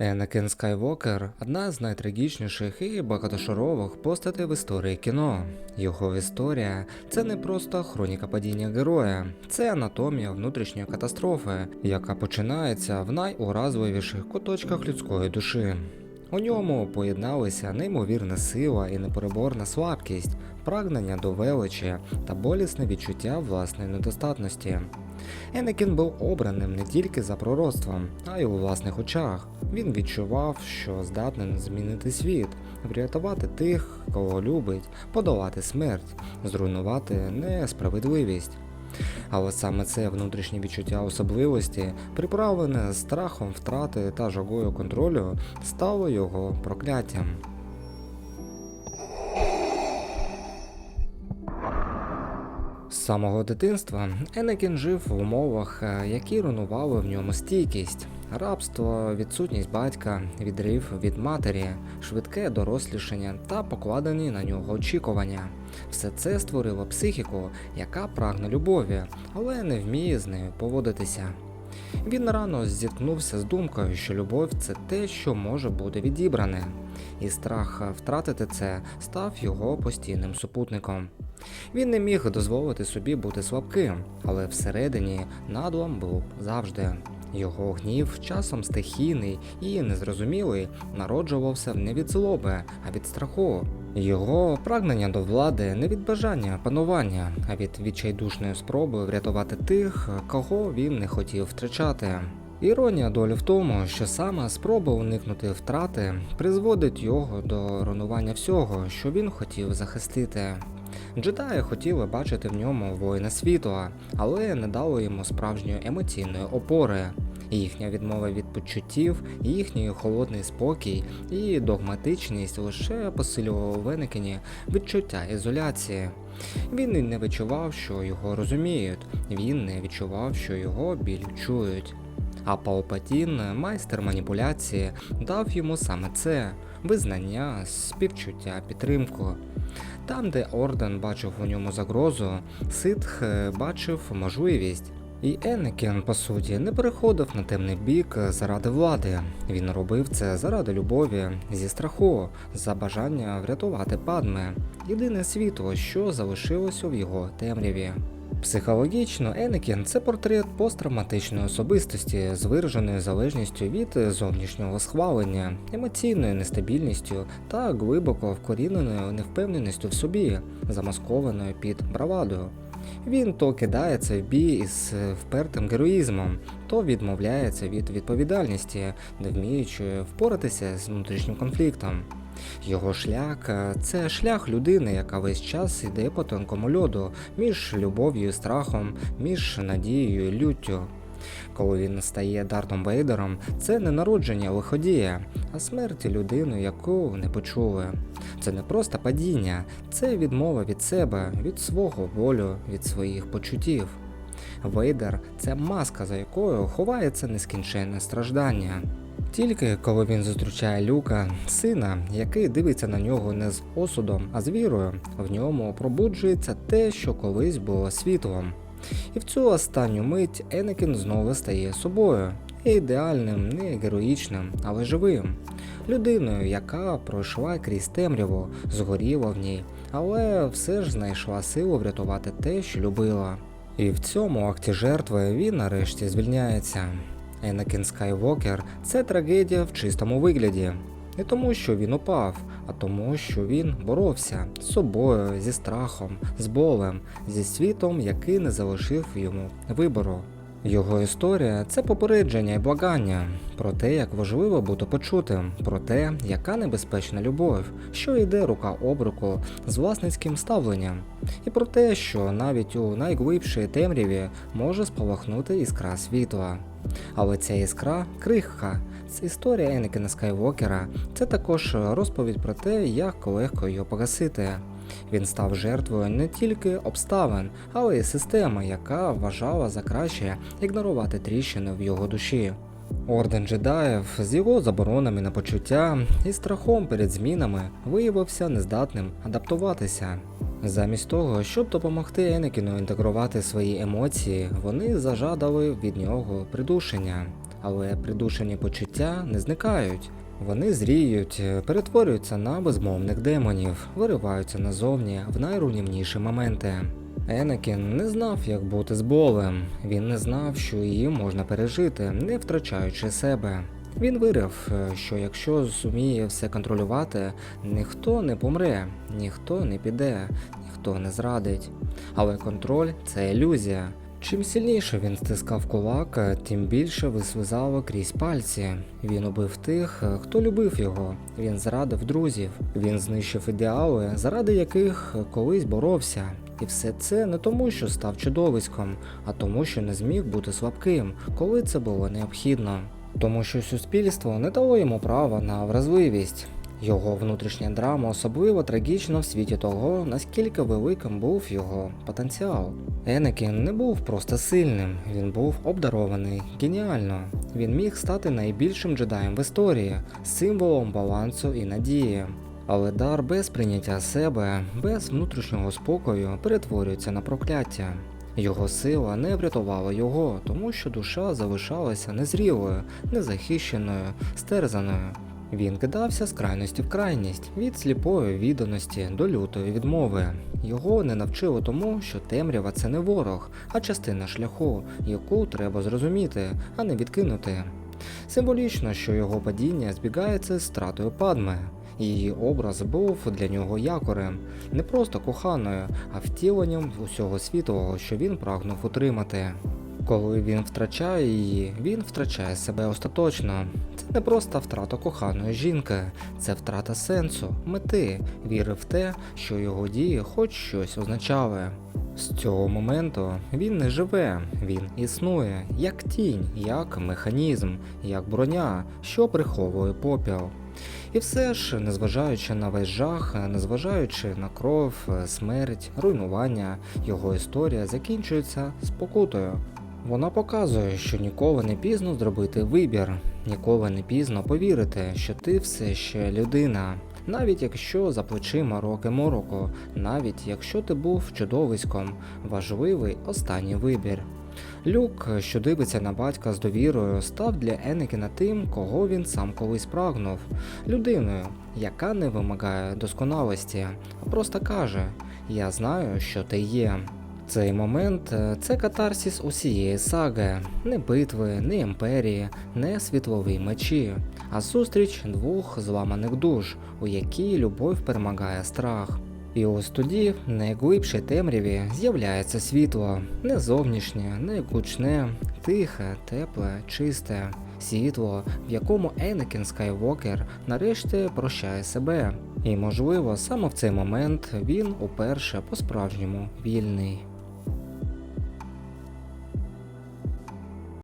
Енакен Скайвокер одна з найтрагічніших і багатошарових постатей в історії кіно. Його історія це не просто хроніка падіння героя, це анатомія внутрішньої катастрофи, яка починається в найуразливіших куточках людської душі. У ньому поєдналися неймовірна сила і непереборна слабкість, прагнення до величі та болісне відчуття власної недостатності. Енекін був обраним не тільки за пророцтвом, а й у власних очах. Він відчував, що здатний змінити світ, врятувати тих, кого любить, подолати смерть, зруйнувати несправедливість. Але саме це внутрішнє відчуття особливості, приправлене страхом втрати та жагою контролю, стало його прокляттям. З самого дитинства Енекін жив в умовах, е, які руйнували в ньому стійкість, рабство, відсутність батька, відрив від матері, швидке дорослішання та покладені на нього очікування. Все це створило психіку, яка прагне любові, але не вміє з нею поводитися. Він рано зіткнувся з думкою, що любов це те, що може бути відібране, і страх втратити це став його постійним супутником. Він не міг дозволити собі бути слабким, але всередині надлом був завжди. Його гнів, часом стихійний і незрозумілий, народжувався не від злоби, а від страху. Його прагнення до влади не від бажання панування, а від відчайдушної спроби врятувати тих, кого він не хотів втрачати. Іронія долі в тому, що саме спроба уникнути втрати призводить його до руйнування всього, що він хотів захистити. Джедаї хотіли бачити в ньому воїна світла, але не дало йому справжньої емоційної опори. Їхня відмова від почуттів, їхній холодний спокій і догматичність лише посилювали в відчуття ізоляції. Він не відчував, що його розуміють, він не відчував, що його біль чують. А Палпатін, майстер маніпуляції, дав йому саме це визнання, співчуття, підтримку. Там, де Орден бачив у ньому загрозу, Ситх е, бачив можливість. І Енекен, по суті, не переходив на темний бік заради влади. Він робив це заради любові, зі страху, за бажання врятувати падме. Єдине світло, що залишилося в його темряві. Психологічно, Енекін це портрет посттравматичної особистості з вираженою залежністю від зовнішнього схвалення, емоційною нестабільністю та глибоко вкоріненою невпевненістю в собі, замаскованою під бравадою. Він то кидається в бій із впертим героїзмом, то відмовляється від відповідальності, не вміючи впоратися з внутрішнім конфліктом. Його шлях е, це шлях людини, яка весь час йде по тонкому льоду між любов'ю і страхом, між надією і люттю. Коли він стає Дартом Вейдером, це не народження лиходія, а смерть людини, яку не почули. Це не просто падіння, це відмова від себе, від свого болю, від своїх почуттів. Вейдер це маска, за якою ховається нескінченне страждання. Тільки коли він зустрічає люка, сина, який дивиться на нього не з осудом, а з вірою, в ньому пробуджується те, що колись було світлом. І в цю останню мить Енекін знову стає собою, ідеальним, не героїчним, але живим. Людиною, яка пройшла крізь темряву, згоріла в ній, але все ж знайшла силу врятувати те, що любила. І в цьому акті жертви він нарешті звільняється. Енакін Скайвокер це трагедія в чистому вигляді. Не тому, що він упав, а тому, що він боровся з собою, зі страхом, з болем, зі світом, який не залишив йому вибору. Його історія це попередження і благання про те, як важливо бути почутим, про те, яка небезпечна любов, що йде рука об руку з власницьким ставленням, і про те, що навіть у найглибшій темряві може спалахнути іскра світла. Але ця іскра крихка. Це історія Енекена Скайвокера. Це також розповідь про те, як легко його погасити. Він став жертвою не тільки обставин, але й системи, яка вважала за краще ігнорувати тріщини в його душі. Орден джедаїв з його заборонами на почуття і страхом перед змінами виявився нездатним адаптуватися. Замість того, щоб допомогти Енекіну інтегрувати свої емоції, вони зажадали від нього придушення. але придушені почуття не зникають. Вони зріють, перетворюються на безмовних демонів, вириваються назовні в найруйнівніші моменти. Енекін не знав, як бути з болем. Він не знав, що її можна пережити, не втрачаючи себе. Він вирив, що якщо зуміє все контролювати, ніхто не помре, ніхто не піде, ніхто не зрадить. Але контроль це ілюзія. Чим сильніше він стискав кулак, е, тим більше вислизало крізь пальці. Він убив тих, е, хто любив його. Він зрадив друзів. Він знищив ідеали, заради яких колись боровся. І все це не тому, що став чудовиськом, а тому, що не зміг бути слабким, коли це було необхідно. Тому що суспільство не дало йому права на вразливість. Його внутрішня драма особливо трагічна в світі того, наскільки великим був його потенціал. Енекін не був просто сильним, він був обдарований геніально. Він міг стати найбільшим джедаєм в історії, символом балансу і надії. Але дар без прийняття себе, без внутрішнього спокою перетворюється на прокляття. Його сила не врятувала його, тому що душа залишалася незрілою, незахищеною, стерзаною. Він кидався з крайності в крайність від сліпої відданості до лютої відмови. Його не навчило тому, що темрява це не ворог, а частина шляху, яку треба зрозуміти, а не відкинути. Символічно, що його падіння збігається з стратою падми. Її образ був для нього якорем, не просто коханою, а втіленням усього світлого, що він прагнув утримати. Коли він втрачає її, він втрачає себе остаточно. Не просто втрата коханої жінки, це втрата сенсу, мети, віри в те, що його дії хоч щось означали. З цього моменту він не живе, він існує як тінь, як механізм, як броня, що приховує попіл. І все ж, незважаючи на весь жах, незважаючи на кров, смерть, руйнування, його історія закінчується спокутою. Вона показує, що ніколи не пізно зробити вибір, ніколи не пізно повірити, що ти все ще людина. Навіть якщо за плечима роки мороку, навіть якщо ти був чудовиськом, важливий останній вибір. Люк, що дивиться на батька з довірою, став для Енекіна тим, кого він сам колись прагнув, людиною, яка не вимагає досконалості, а просто каже: Я знаю, що ти є. Цей момент е, це катарсіс усієї саги, не битви, не імперії, не світлові мечі, а зустріч двох зламаних душ, у якій любов перемагає страх. І ось тоді, в найглибшій темряві, з'являється світло, не зовнішнє, не гучне, тихе, тепле, чисте. Світло, в якому Енекін Скайвокер нарешті прощає себе. І можливо, саме в цей момент він уперше по-справжньому вільний.